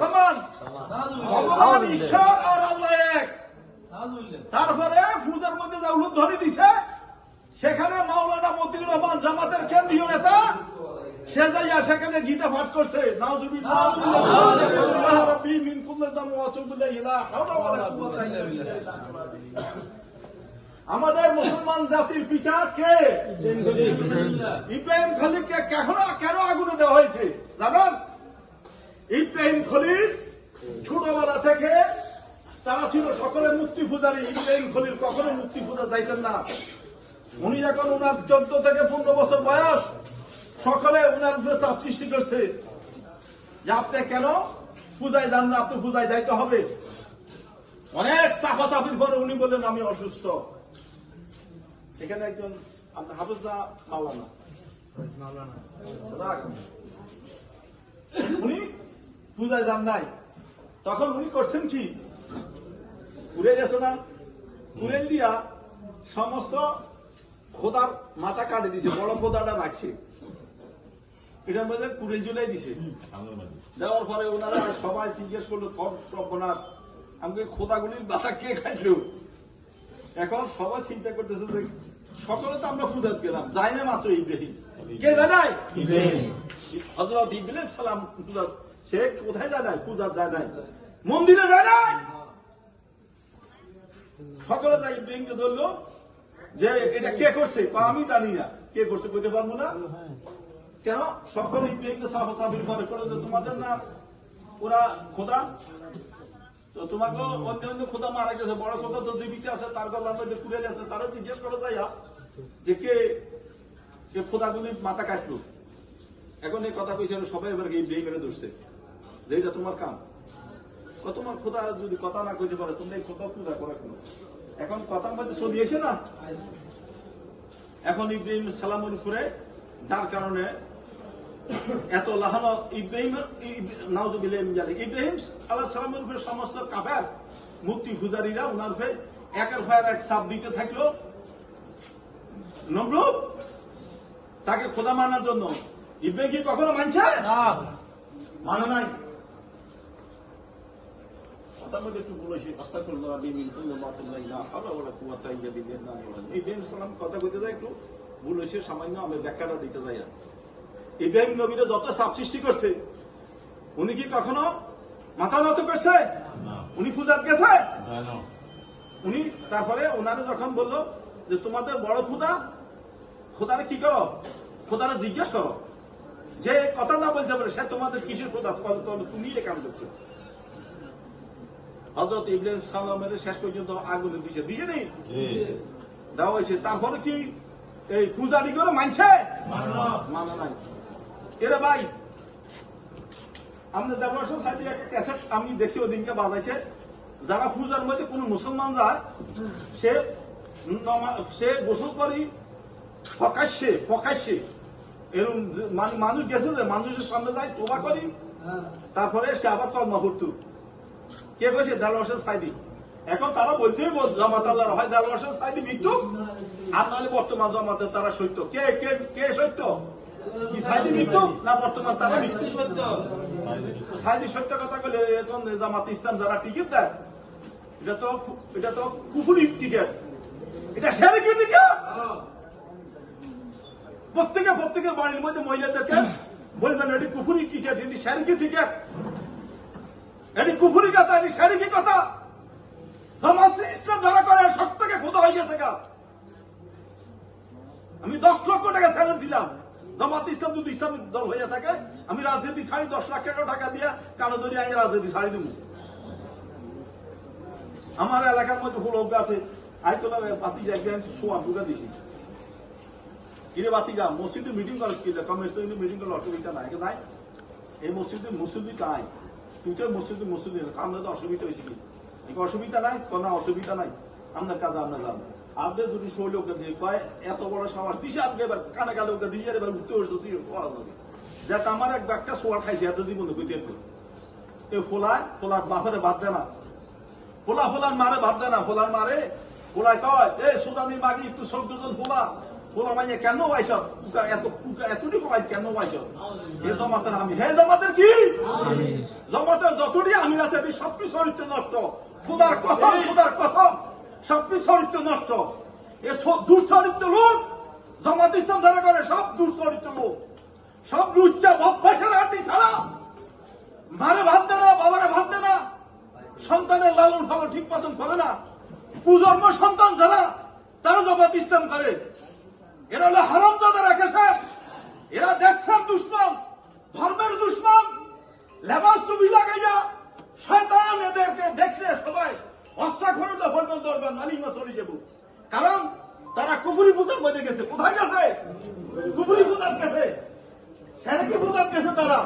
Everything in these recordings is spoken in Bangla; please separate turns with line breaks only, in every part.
সমান ভগবান ঈশ্বর আর আল্লাহ এক। তারপরে পূজার মধ্যে যা উলুধ্বনি দিছে, সেখানে মাওলানা মতিউর রহমান জামাতের কেন্দ্রীয় নেতা, সে যাইয়া সেখানে গীতা পাঠ করছে। আমাদের মুসলমান জাতির পিতা কে? ইব্রাহিম খলিলকে কেন কেন আগুনে দেওয়া হয়েছে? জানেন? ইব্রাহিম খলিল ছোটবেলা থেকে তারা ছিল সকলে মূর্তি পূজারী। ইব্রাহিম খলিল কখনো মুক্তি পূজা যাইতেন না। উনি যখন ওনার চোদ্দ থেকে পনেরো বছর বয়স। সকলে ওনার উপরে চাপ সৃষ্টি করছে। যে আপনি কেন পূজায় যান না? আপনি পূজায় যাইতে হবে। অনেক চাপা চাপির পরে উনি বললেন আমি অসুস্থ। এখানে একজন আপনার হাফিজা মাওলানা। রাখ। উনি পূজায় যান নাই। তখন উনি করছেন কি? ঘুরে গেছে না? ঘুরে দিয়া সমস্ত খোদার মাথা কাটে দিছে বড় খোদাটা রাখছে। এটার মধ্যে কুড়ে জুলাই দিছে। দেওয়ার পরে ওনারা সবাই জিজ্ঞেস করল আমাকে খোদাগুলির মাথা কে কাটলো? এখন সবাই চিন্তা করতেছে যে সকলে তো আমরা পূজা গেলাম যাই না মাত্র ইব্রাহিম। কে জানাই হজরত ইব্রাহিম সালাম পূজা সে কোথায় যায় নাই? পূজা যায় নাই। মন্দিরে যায় নাই? সকলে যায় ইব্রাহিমকে ধরলো যে এটা কে করছে? আমি জানি না। কে করছে বলতে পারব না? কেন? সকলে ইব্রাহিমকে সাফা সাফির করে করে যে তোমাদের না ওরা খোদা? তো তোমাকে অন্য অন্য খোদা মারা গেছে। বড় খোদা তো জীবিত আছে, তার গলার মধ্যে পুড়ে গেছে তারা জিজ্ঞেস করে যাইয়া যে কে কে খোদাগুলি মাথা কাটলো। এখন এই কথা কইছে, সবাই এবার ইব্রাহিম মেরে ধরছে। যে এটা তোমার কাম। তোমার খোদা যদি কথা না কইতে পারে তুমি এই খোদা পূজা করে কেন? এখন কথার মধ্যে ছবি এসে না? এখন ইব্রাহিম সালামুল করে যার কারণে এত লাহানো ইব্রাহিম নাউজুবিল্লাহ ইব্রাহিম আল্লাহ সালামের উপরে সমস্ত কাফের মুক্তি পূজারীরা ওনার উপরে একের ভয়ের এক সাপ দিতে থাকল। নমরুদ তাকে খোদা মানার জন্য। ইব্রাহিম কি কখনো মানছে? মানে নাই। একটু সামান্য দিতে যত সৃষ্টি করছে উনি কি কখনো মাথা নত করছে উনি পূজাত গেছে উনি তারপরে ওনারে যখন বলল যে তোমাদের বড় খুদা খোদারে কি করো খোদারে জিজ্ঞেস করো যে কথা না বলতে পারে সে তোমাদের কিসের খোদা তুমি এ কাম করছ হজরত ইব্রাহিম সালামের শেষ পর্যন্ত আগুনে দিছে দিয়ে নেই? দেওয়া হয়েছে তারপরে কি এই পূজারি করে মানছে মানা নাই। এরে ভাই আমাদের দেবরাসন সাইডে একটা ক্যাসেট আমি দেখছি ওদিনকে বাজাইছে। যারা পূজার মধ্যে কোন মুসলমান যায় সে সে গোসল করি প্রকাশ্যে প্রকাশ্যে। এরকম মানুষ গেছে যে মানুষের সামনে যায় তোবা করি তারপরে সে আবার কর্মা করতো। কে কইছে? হোসেন সাইদি। এখন তারা বলতেই বল জামাত আল্লাহর হয় দেলোয়ার হোসেন সাইদি মৃত্যু আর নাহলে বর্তমান জামাতে তারা সত্য। কে কে কে সত্য? কি সাইদি মৃত্যু না বর্তমান তারা মৃত্যু সত্য। সাইদি সত্য কথা বলে এখন জামাত ইসলাম যারা টিকিট দেয় এটা তো এটা তো কুকুরি টিকিট। এটা সেরেকি টিকিট? প্রত্যেকে প্রত্যেকের বাড়ির মধ্যে মহিলাদেরকে বলবেন এটি কুকুরি টিকিট এটি সেরেকি টিকিট। এটি কুফুরি কথা এটি শারীরিক কথা ধর্মাসি ইসলাম যারা করে সব থেকে খোদা হয়ে গেছে গা। আমি দশ লক্ষ টাকা স্যালারি দিলাম। জামাত ইসলাম যদি ইসলাম দল হয়ে থাকে, আমি রাজনীতি ছাড়ি দশ লাখ টাকা দিয়া কানো ধরি আমি রাজনীতি ছাড়ি দেবো আমার এলাকার মধ্যে ফুল অজ্ঞা আছে। আই তো বাতি একজন সোয়া দুগা দিছি। কিরে বাতি যা মসজিদে মিটিং করে? কিলে মিটিং করলে অসুবিধা নাই। নাই এই মসজিদে মুসলিম নাই। তুই তো মসজিদে মুসলিম আমরা তো অসুবিধা হয়েছে কি? অসুবিধা নাই, কোন অসুবিধা নাই। আপনার কাজে আপনার যান আপনি যদি শৈল ওকে দিয়ে কয়, এত বড় সামার দিছে আপনি এবার, কানে কালে ওকে দিয়ে এবার উঠতে উঠতে তুই করা যাবে যাতে আমার এক ব্যাগটা সোয়ার খাইছে, এত জীবন কইতে এ ফোলায় ফোলার বাপরে বাদ দেয় না। ফোলা, ফোলার মারে বাদ দেয় না। ফোলার মারে, ফোলায় কয়, এ সুদানি মাগি একটু চোদ্দ ফোলা। পোলা কেন এত এতটি পোলাই কেন এ জমাতের আমি হে জমাতের কি? জমাতের যতটি আমি আছে সবকিছু চরিত্র নষ্ট। খুদার কসম খুদার কসম চরিত্র নষ্ট। এ দুশ্চরিত্র লোক জমাত ইসলাম যারা করে সব দুশ্চরিত্র লোক। সব লুচ্চা অভ্যাসের হাঁটি ছাড়া। মারে ভাত দে না বাবারে ভাত দে না। সন্তানের লালন পালন ঠিক মতন করে না। কুজন্ম সন্তান কারণ তারা কুপুরি পূজার মধ্যে গেছে। কোথায় গেছে? কুপুরি পূজার গেছে সেটা কি পূজার গেছে তারা।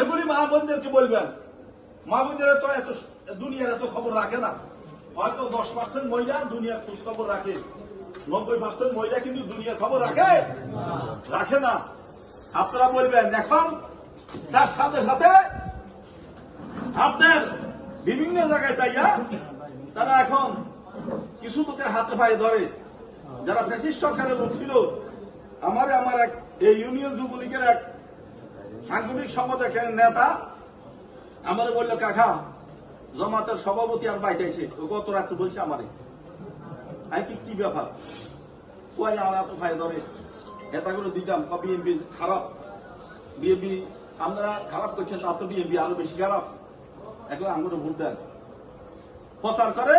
এগুলি মা বোনদেরকে বলবেন, মা বোনেরা তো এত দুনিয়ার এত খবর রাখে না। হয়তো দশ পার্সেন্ট মহিলা দুনিয়ার খোঁজ খবর রাখে। নব্বই পার্সেন্ট মহিলা কিন্তু দুনিয়ার খবর রাখে? রাখে না। আপনারা বলবেন, এখন তার সাথে সাথে আপনার বিভিন্ন জায়গায় চাইয়া তারা এখন কিছু লোকের হাতে পায়ে ধরে। যারা ফেসিস সরকারের লোক ছিল, আমার আমার এক এই ইউনিয়ন যুবলীগের এক সাংগঠনিক সংগঠনের এক নেতা আমার বলল, কাকা, জমাতের সভাপতি আর বাইতাইছে ও গত রাত্রে বলছে আমারে। আমি কি কি ব্যাপার? কয় আর এত ভাই ধরে। করে দিতাম বিএনপি খারাপ। বিএনপি আপনারা খারাপ করছেন, তা তো বিএনপি আরও বেশি খারাপ। এখন আঙুলে ভোট দেন। প্রচার করে।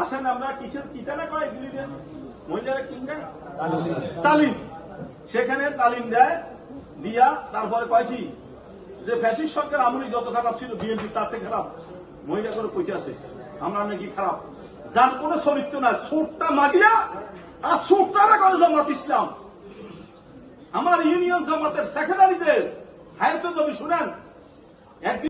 আসেন আমরা কিসের কিতানা কয় এগুলি মহিলারা কিনবে তালিম। সেখানে তালিম দেয়, দিয়া তারপরে কয় কি? যে ফ্যাসিস সরকার আমলি যত খারাপ ছিল, বিএনপি তার চেয়ে খারাপ। মহিলা করে কইতে আছে? আমরা নাকি খারাপ। যার কোনো চরিত্র নাই, সুরটা মাগিয়া আর সুরটারা করে জামাত ইসলাম। আমার ইউনিয়ন জামাতের সেক্রেটারিদের হায়তো যদি শুনেন